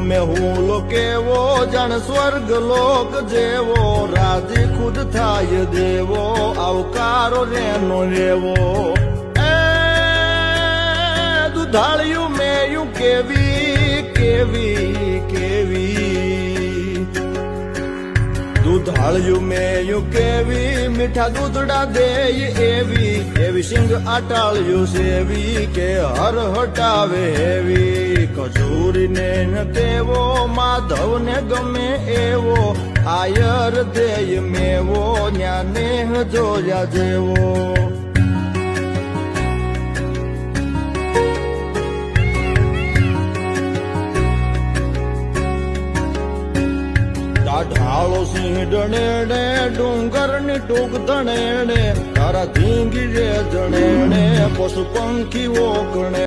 મેં હું લો કેવો જાણ સ્વર્ગ લોક જેવો. રાજી ખુદ થાય દેવો, આવકારો રેનો રેવો. એ દુધાળ્યું મેયું કેવી કેવી કેવી. દુધાળ્યું મેયું કેવી, મીઠા દૂધડા દેય એવી. એવી સિંગ આટાળ્યું સેવી કે હર હટાવે એવી. કચૂરીને ન કેવો માધવને ગમે એવો આયર દેય મેવો ન્યાને જોયા જેવો ઢાળો સિંહ ડણેણે ડુંગર ની ટૂંક ધણેણે તારા ધીંગી રે જણેણે પશુ પંખી ઓકણે